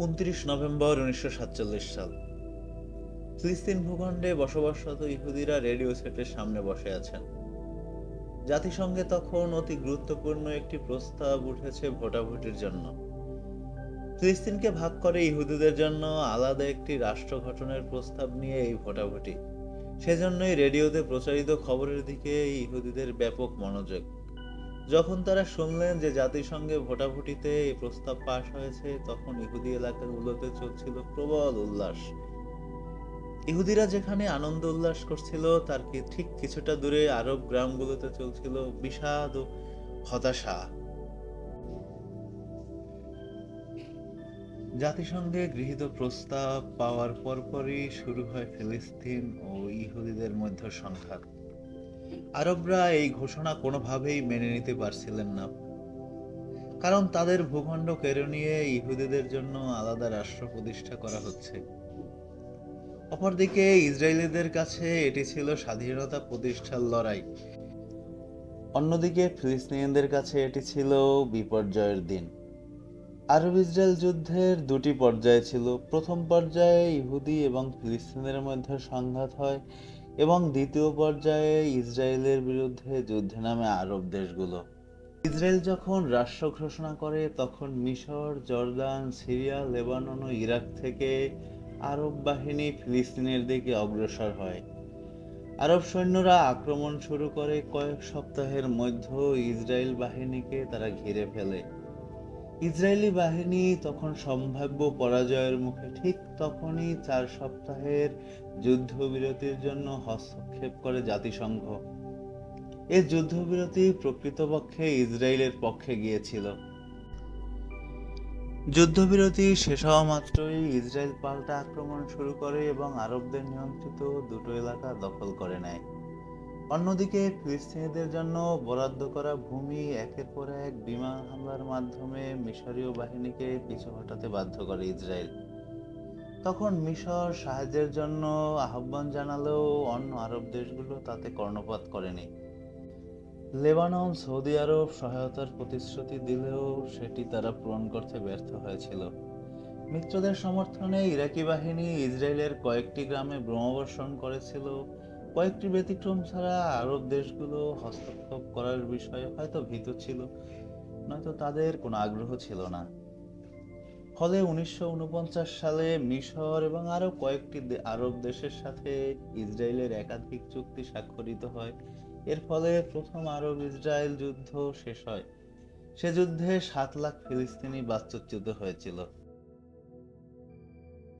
উনত্রিশ নভেম্বর উনিশশো সাতচল্লিশ সাল। ফিলিস্তিন ভূখণ্ডে বসবাসরত ইহুদিরা রেডিও সেটের সামনে বসে আছেন। জাতিসংঘে তখন অতি গুরুত্বপূর্ণ একটি প্রস্তাব উঠেছে ভোটাভুটির জন্য। ফিলিস্তিনকে ভাগ করে ইহুদিদের জন্য আলাদা একটি রাষ্ট্র গঠনের প্রস্তাব নিয়ে এই ভোটাভুটি। সেজন্যই রেডিওতে প্রচারিত খবরের দিকে ইহুদিদের ব্যাপক মনোযোগ। যখন তারা শুনলেন যে জাতিসংঘে ভোটাভুটিতে এই প্রস্তাব পাশ হয়েছে, তখন ইহুদি এলাকাগুলোতে চলছিল প্রবল উল্লাস। ইহুদিরা যেখানে আনন্দ উল্লাস করছিল, তার ঠিক কিছুটা দূরে আরব গ্রামগুলোতে চলছিল বিষাদ ও হতাশা। জাতিসংঘে গৃহীত প্রস্তাব পাওয়ার পরপরই শুরু হয় ফিলিস্তিন ও ইহুদিদের মধ্যে সংঘাত। আরবরা এই ঘোষণা কোনোভাবেই মেনে নিতে পারছিলেন না। কারণ তাদের ভূখণ্ড কেড়ে নিয়ে ইহুদিদের জন্য আলাদা রাষ্ট্র প্রতিষ্ঠা করা হচ্ছে। অপরদিকে ইসরায়েলিদের কাছে এটি ছিল স্বাধীনতা প্রতিষ্ঠার লড়াই। অন্যদিকে ফিলিস্তিনিদের কাছে এটি ছিল বিপর্যয়ের দিন। আরব ইসরায়েল যুদ্ধের দুটি পর্যায় ছিল। প্রথম পর্যায়ে ইহুদি এবং ফিলিস্তিনের মধ্যে সংঘাত হয়। এবং দ্বিতীয় পর্যায়ে ইসরায়েলের বিরুদ্ধে যুদ্ধে নামে আরব দেশগুলো। ইসরায়েল যখন রাষ্ট্র ঘোষণা করে, তখন মিশর, জর্দান, সিরিয়া, লেবানন ও ইরাক থেকে আরব বাহিনী ফিলিস্তিনের দিকে অগ্রসর হয়। আরব সৈন্যরা আক্রমণ শুরু করে কয়েক সপ্তাহের মধ্যে ইসরায়েল বাহিনীকে তারা ঘিরে ফেলে। ইসরায়েলি বাহিনী তখন সম্ভাব্য পরাজয়ের মুখে ঠিক তখনই চার সপ্তাহের যুদ্ধবিরতির জন্য হস্তক্ষেপ করে জাতিসংঘ। এই যুদ্ধবিরতি প্রকৃতপক্ষে ইসরায়েলের পক্ষে গিয়েছিল। যুদ্ধবিরতি শেষ হওয়া মাত্রই ইসরায়েল পাল্টা আক্রমণ শুরু করে এবং আরবদের নিয়ন্ত্রিত দুটো এলাকা দখল করে নেয়। অন্যদিকে ফিলিস্তিনিদের জন্য বরাদ্দ করা ভূমি একের পর এক বিমান হামলার মাধ্যমে মিশরীয় বাহিনীকে পিছু হটাতে বাধ্য করে ইসরায়েল। তখন মিশর সাহায্যের জন্য আহ্বান জানালেও অন্য আরব দেশগুলো তাতে কর্ণপাত করেনি। লেবানন, সৌদি আরব সহায়তার প্রতিশ্রুতি দিলেও সেটি তারা পূরণ করতে ব্যর্থ হয়েছিল। মিত্রদের সমর্থনে ইরাকি বাহিনী ইসরায়েলের কয়েকটি গ্রামে বোমাবর্ষণ করেছিল। কয়েকটি ব্যতিক্রম ছাড়া আরব দেশগুলো হস্তক্ষেপ করার বিষয়ে হয়তো ভীত ছিল, নয়তো তাদের কোনো আগ্রহ ছিল না। ফলে উনিশশো উনপঞ্চাশ সালে মিশর এবং আরও কয়েকটি আরব দেশের সাথে ইসরায়েলের একাধিক চুক্তি স্বাক্ষরিত হয়। এর ফলে প্রথম আরব ইসরায়েল যুদ্ধ শেষ হয়। সে যুদ্ধে সাত লাখ ফিলিস্তিনি বাস্তুচ্যুত হয়েছিল।